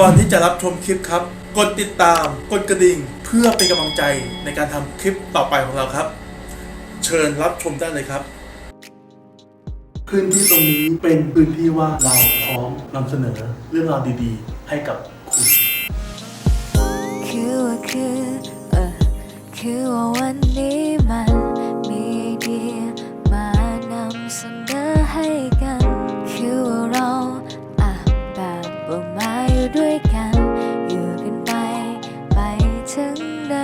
ก่อนที่จะรับชมคลิปครับ กดติดตาม กดกระดิ่ง เพื่อเป็นกำลังใจในการทำคลิปต่อไปของเราครับ เชิญรับชมได้เลยครับพื้นที่ตรงนี้เป็นพื้นที่ว่าเราพร้อมนำเสนอเรื่องราวดีๆ ให้กับคุณคือว่าคือ ด้วยกัน อยู่กันไป ไปถึงไหน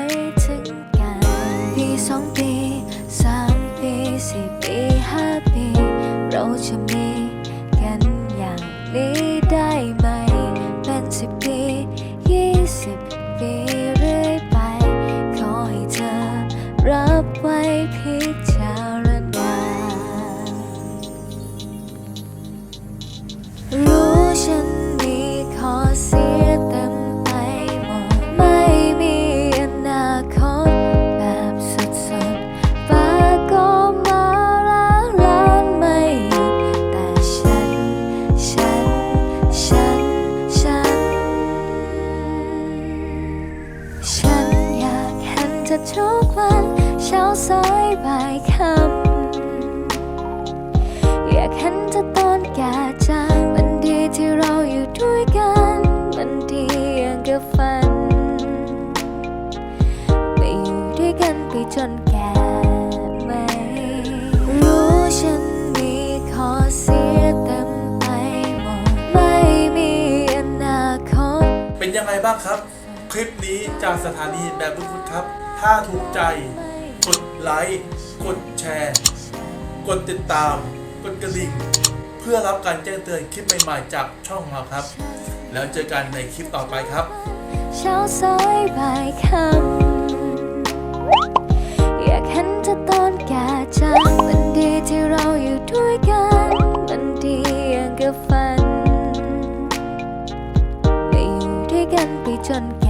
ถึงกันปีสองปีสามปีสี่ปีห้าปี เราจะมีกันอย่างนี้ได้ไหม เป็นสิบปียี่สิบปีเรื่อยไป ขอให้เธอรับไว้พิจารณา ธอทุกวันเช้าสายบ่ายค่ำอยากเห็นเธอตอนแก่จังมันดีที่เราอยู่ด้วยกัน มันดีอย่างกับฝัน ไปอยู่ด้วยกันไปจนแก่ไหม รู้ฉันมีขอเสียเต็มไปหมดไม่มีอนาคต เป็นยังไงบ้างครับ คลิปนี้จากสถานีแบบบุญคุณครับ ถ้าถูกใจ กดไลค์ กดแชร์ กดติดตาม กดกระดิ่ง เพื่อรับการแจ้งเตือนคลิปใหม่ๆจากช่องเราครับ แล้วเจอกันในคลิปต่อไปครับ เช้าสายบ่ายค่ำอยากเห็นเธอตอนแก่จังมันดีที่เราอยู่ด้วยกัน มันดีอย่างกับฝันไปอยู่ด้วยกันไปจนแก่